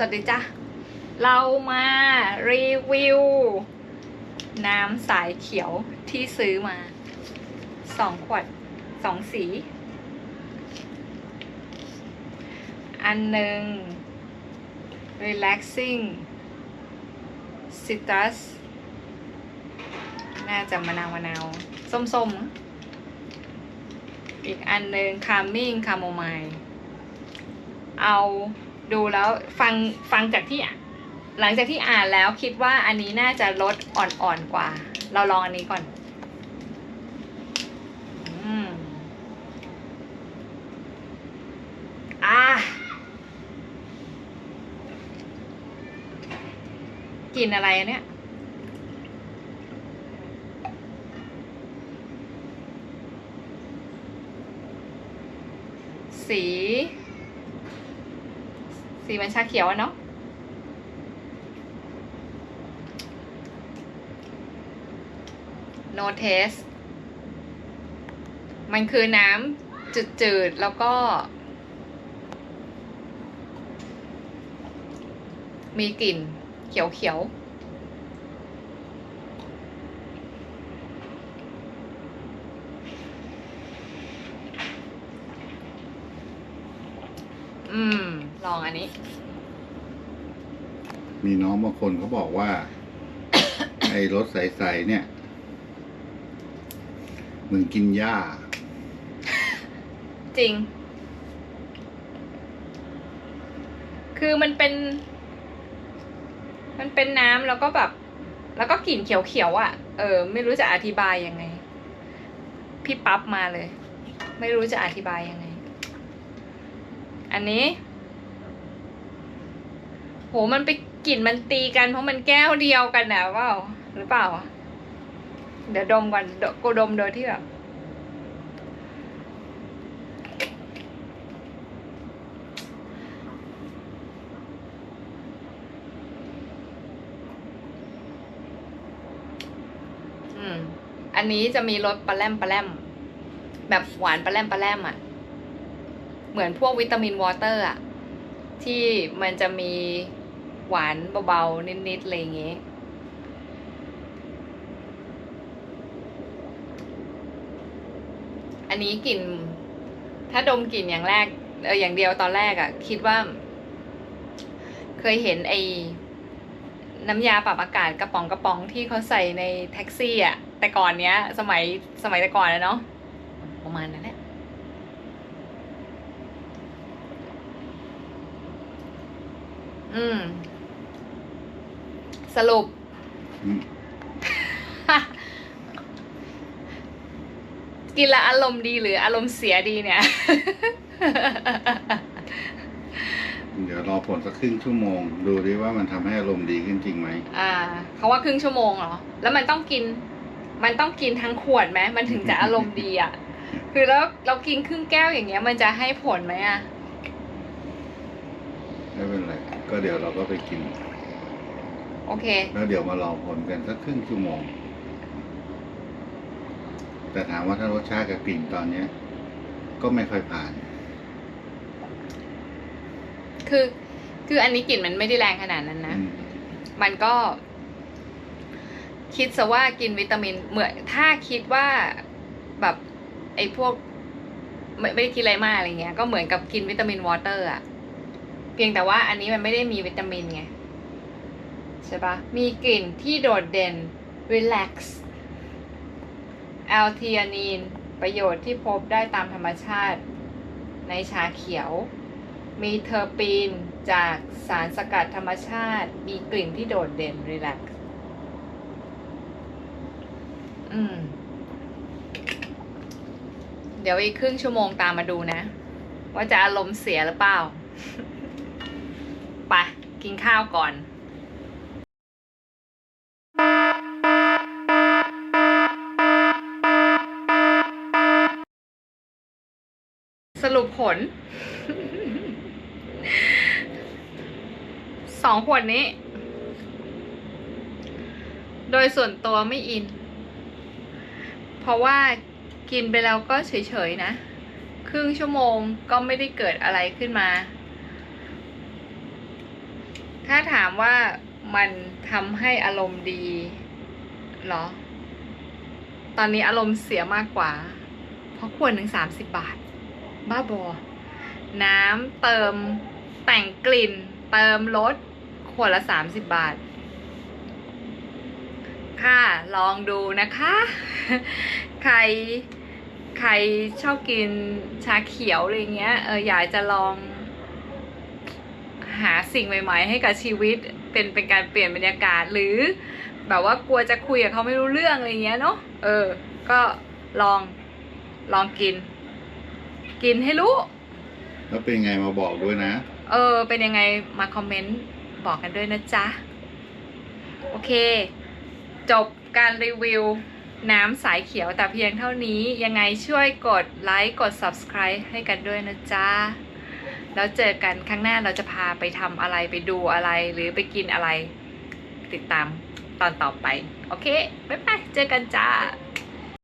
สวัสดีจ้ะ เรามารีวิว น้ำสายเขียวที่ซื้อมาสองขวดสองสี อันหนึ่ง relaxing citrus น่าจะมะนาวมะนาว ส้มๆมอีกอันหนึ่ง calming chamomile เอา ดูแล้วฟังฟังจากที่หลังจากที่อ่านแล้วคิดว่าอันนี้น่าจะลดอ่อนๆกว่า เราลองอันนี้ก่อนอืมอะกลิ่นอะไรเนี่ยสี สีมันชาเขียวอะเนาะ no taste มันคือน้ำจืดๆ แล้วก็ มีกลิ่นเขียวๆอืม ลองอันนี้ มีน้องบางคนเขาบอกว่า ไอ้รถใสๆเนี่ยมึงกินหญ้า จริง คือมันเป็น มันเป็นน้ำแล้วก็แบบ แล้วก็กลิ่นเขียวๆอะ่ะ เออ ไม่รู้จะอธิบายยังไง พี่ปั๊บมาเลย ไม่รู้จะอธิบายยังไง อันนี้ โหมันไปกลิ่นมันตีกันเพราะมันแก้วเดียวกันนะเปล่าหรือเปล่า เดี๋ยวดมก่อนกูดมโดยที่แบบอืมอันนี้จะมีรสปลาแรมปลาแรมแบบหวานปลาแรมปลาแรมอะ เหมือนพวกวิตามินวอเตอร์อะ ที่มันจะมี หวานเบาๆนิดๆอะไรอย่างเงี้ยอันนี้กลิ่น ถ้าดมกลิ่นอย่างแรกเอออย่างเดียวตอนแรกอะ่ะ คิดว่า เคยเห็นไอ้น้ำยาปรับอากาศกระป๋องกระป๋องที่เขาใส่ในแท็กซี่อะแต่ก่อนเนี้ย สมัยสมัยแต่ก่อนนะเนาะประมาณนั้นแหละอืม สรุปอืมกินและอารมณ์ดีหรืออารมณ์เสียดีเนี่ย เดี๋ยวรอผลสักครึ่งชั่วโมง ดูดิว่ามันทำให้อารมณ์ดีขึ้นจริงไหม อ่าเขาว่าครึ่งชั่วโมงเหรอ แล้วมันต้องกิน มันต้องกินทั้งขวดไหมมันถึงจะอารมณ์ดีอะ คือแล้วเรากินครึ่งแก้วอย่างเงี้ย มันจะให้ผลไหมอะ ไม่เป็นไร ก็เดี๋ยวเราก็ไปกิน โอเค แล้วเดี๋ยวมารอผลกันสักครึ่งชั่วโมง แต่ถามว่าถ้ารสชาติกับกลิ่นตอนเนี้ย ก็ไม่ค่อยผ่าน คือ คืออันนี้กลิ่นมันไม่ได้แรงขนาดนั้นนะ อืมมันก็ คิดซะว่ากินวิตามินเหมือนถ้าคิดว่าแบบไอ้พวก ไม่ไม่ได้คิดอะไรมากอะไรเงี้ย ก็เหมือนกับกินวิตามินวอเตอร์อะเพียงแต่ว่าอันนี้มันไม่ได้มีวิตามินไง ใช่ปะมีกลิ่นที่โดดเด่น relax แอลทีอานีน ประโยชน์ที่พบได้ตามธรรมชาติในชาเขียว มีเทอร์ปีนจากสารสกัดธรรมชาติ มีกลิ่นที่โดดเด่น relax อืม เดี๋ยวอีกครึ่งชั่วโมงตามมาดูนะ ว่าจะอารมณ์เสียหรือเปล่า ไป กินข้าวก่อน สรุปผล สองขวดนี้ โดยส่วนตัวไม่อิน เพราะว่ากินไปแล้วก็เฉยๆนะ ครึ่งชั่วโมงก็ไม่ได้เกิดอะไรขึ้นมา ถ้าถามว่ามันทำให้อารมณ์ดีหรอ ตอนนี้อารมณ์เสียมากกว่า เพราะขวดหนึ่งสามสิบบาท บ้าบอ น้ำเติมแต่งกลิ่น เติมรสขวดละสามสิบบาท ค่ะลองดูนะคะ ใครใครชอบกินชาเขียวอะไรเงี้ยเอออยากจะลอง หาสิ่งใหม่ ๆ ให้กับชีวิตเป็นเป็นการเปลี่ยนบรรยากาศหรือ แบบว่ากลัวจะคุยกับเขาไม่รู้เรื่องอะไรเงี้ยเนาะเออ ก็ลองลองกิน กินให้รู้ แล้วเป็นไงมาบอกด้วยนะ เออ เป็นยังไงมาคอมเมนต์บอกกันด้วยนะจ๊ะ โอเค จบการรีวิวน้ำสายเขียวแต่เพียงเท่านี้ยังไงช่วยกดไลค์กด subscribe ให้กันด้วยนะจ๊ะ แล้วเจอกันครั้งหน้าเราจะพาไปทำอะไรไปดูอะไรหรือไปกินอะไร ติดตามตอนต่อไป โอเค บ๊ายบาย เจอกันจ้า